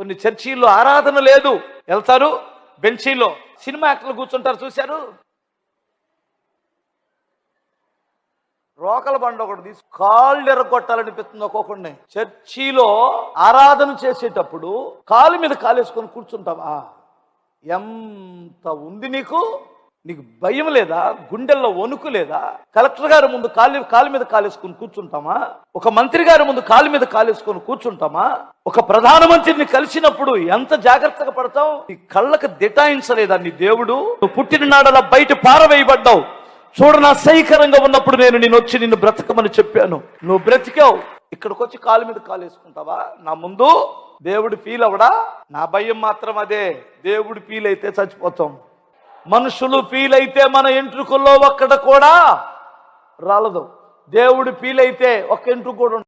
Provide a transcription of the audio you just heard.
కొన్ని చర్చీల్లో ఆరాధన లేదు. వెళ్తారు. బెంచీలో సినిమా యాక్టర్లు కూర్చుంటారు చూశారు? రోకల బండ ఒకటి తీసి కాళ్ళు ఎర్రగొట్టాలనిపిస్తుంది ఒక్కొక్కడిని. చర్చిలో ఆరాధన చేసేటప్పుడు కాలు మీద కాలేసుకొని కూర్చుంటావా? ఎంత ఉంది నీకు? నీకు భయం లేదా? గుండెల్లో వణుకు లేదా? కలెక్టర్ గారి ముందు కాలు కాలు మీద కాలేసుకొని కూర్చుంటామా? ఒక మంత్రి గారి ముందు కాలు మీద కాలేసుకొని కూర్చుంటామా? ఒక ప్రధానమంత్రిని కలిసినప్పుడు ఎంత జాగ్రత్తగా పడతావు? నీ కళ్ళకు దిటాయించలేదా నీ దేవుడు? నువ్వు పుట్టిన నాడలా బయట పారవేయబడ్డావు. చూడ నా సైకరంగా ఉన్నప్పుడు నేను నేను వచ్చి నిన్ను బ్రతకమని చెప్పాను. నువ్వు బ్రతికావు. ఇక్కడికి వచ్చి కాలు మీద కాలు వేసుకుంటావా నా ముందు దేవుడు ఫీల్ అవడా? నా భయం మాత్రం అదే. దేవుడు ఫీల్ అయితే చచ్చిపోతాం. మనుషులు ఫీల్ అయితే మన ఎంట్రుకల్లో ఒక్కడ కూడా రాలదు. దేవుడు ఫీల్ అయితే ఒక్క ఎంట్రుకు కూడా